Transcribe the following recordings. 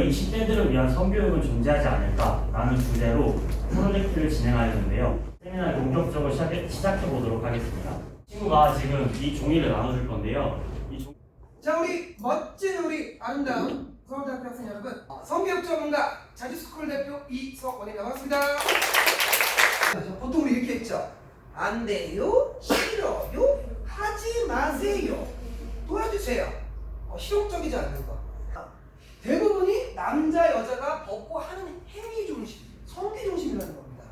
오히려 20대들을 위한 성교육은 존재하지 않을까라는 주제로 프로젝트를 진행하였는데요. 세미나를 본격적으로 시작해, 시작해 보도록 하겠습니다. 친구가 지금 이 종이를 나눠줄 건데요. 이 종... 자 우리 멋진 우리 아름다운 서울대학교 학생 여러분 어, 성교육 전문가 자주스쿨 대표 이석원이 나왔습니다 자, 보통 우리 이렇게 했죠 안 돼요 싫어요 하지 마세요 도와주세요 어, 실용적이지 않는 거 아, 대부분이 남자 여자가 벗고 하는 행위 중심 성기 중심이라는 겁니다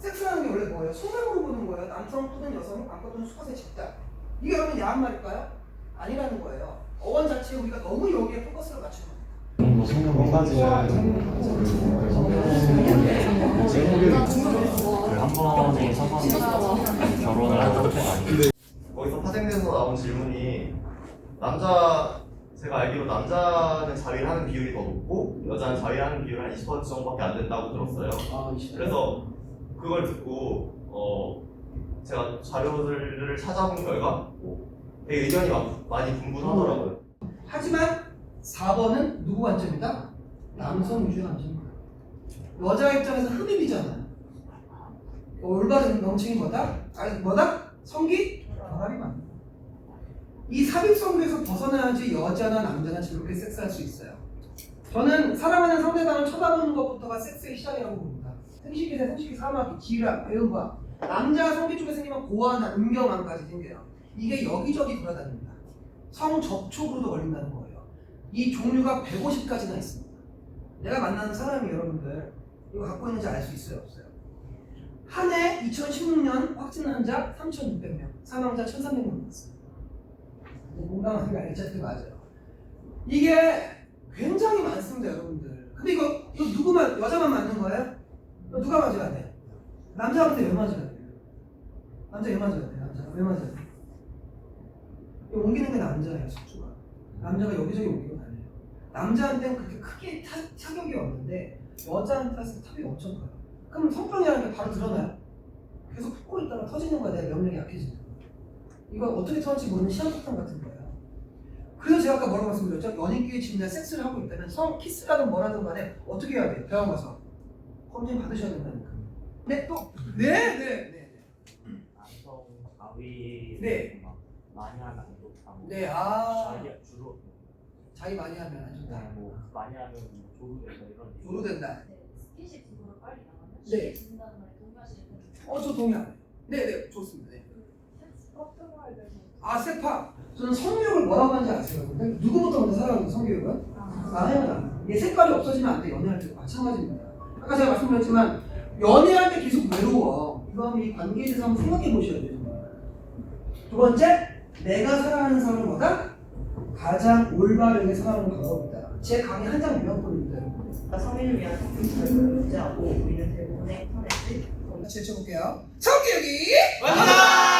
섹스라는 게 원래 뭐예요? 손으로 보는 거예요? 남성 또는 여성 남자 또는 수컷의 집단. 이게 여러분 야한 말일까요? 아니라는 거예요. 어원 자체에 우리가 너무 여기에 포커스를 맞추는 겁니다. 한 번에 서서 결혼을 한 상태가 아니고 거기서 파생돼서 나온 질문이 남자 제가 알기로 남자는 자위를 하는 비율이 더 높고 여자는 자위를 하는 비율이 한 20% 정도밖에 안 된다고 들었어요. 그래서 그걸 듣고 어 제가 자료들을 찾아본 결과 되게 의견이 마- 많이 분분하더라고요. 하지만 4번은 누구 관점이다? 남성 위주의 관점입니다. 여자 입장에서 흡입이잖아요. 올바른 명칭이 뭐다? 아니 뭐다? 성기? 결합이 맞는 거이 삽입성교에서 벗어나야지 여자나 남자나 즐겁게 섹스할 수 있어요. 저는 사랑하는 상대방을 쳐다보는 것부터가 섹스의 시작이라고 봅니다. 생식기세, 생식기 사마귀, 기라, 배우가 남자 성기 쪽에 생기면 고아나 음경암까지 생겨요. 이게 여기저기 돌아다닙니다. 성 접촉으로도 걸린다는 거예요. 이 종류가 150가지나 있습니다. 내가 만나는 사람이 여러분들 이거 갖고 있는지 알 수 있어요, 없어요? 한 해 2016년 확진 환자 3,600명, 사망자 1,300명 났어요. 공감하는 게? 그게 맞아요. 이게 굉장히 많습니다, 여러분들. 근데 이거, 이거 누구만, 여자만 맞는 거예요? 이거 누가 맞아야 돼? 남자한테 왜 맞아야 돼? 남자 왜 맞아야 돼? 남자가 왜 맞아야 돼? 이거 옮기는 게 남자예요, 숙주가. 남자가 여기저기 옮기고 다녀요. 남자한테는 그렇게 크게 타, 타격이 없는데 여자한테 탔을 때 타격이 엄청 커요. 그럼 성병이라는 게 바로 드러나요. 계속 품고 있다가 터지는 거야, 내가 명령이 약해지는 거. 이건 어떻게 터질지 모르는 시한폭탄 같은 거예요. 그래서 제가 아까 뭐라고 말씀드렸죠? 연인끼리 지금 섹스를 하고 있다면 성 키스라든 뭐라든 간에 어떻게 해야 돼요? 병원 가서 검진 받으셔야 된다니까. 네, 또? 네, 네, 네. 남성 자위 네. 많이 하면 안 좋다. 뭐 네, 아. 자기 주로 자기 많이 하면 안 좋다. 그냥 뭐 많이 하면 조루돼서 이런 얘기. 조루된다. 네, 스킨십 부분을 빨리 나가면 네. 쉽게 진다는 말에 동의하시는 어, 저 동의 안 해요. 네, 네, 좋습니다. 네. 거에 대해서 아, 세파. 저는 성교육을 뭐라고 하는지 아세요? 누구부터 먼저 살아가는 성교육은? 나는 이게 색깔이 없어지면 안 돼. 연애할 때도 마찬가지입니다. 아까 제가 말씀드렸지만 연애할 때 계속 외로워. 이거 한번 이 관계에 대해서 한번 생각해 보셔야 돼요. 두 번째, 내가 사랑하는 사람은 뭐다? 가장 올바르게 사랑하는 방법이다. 제 강의 한장 외웠거든요. 여러분. 성인을 위한 성교육을 유지하고 우리는 대부분의 인터넷을 같이 해쳐볼게요. 성교육이 맞다!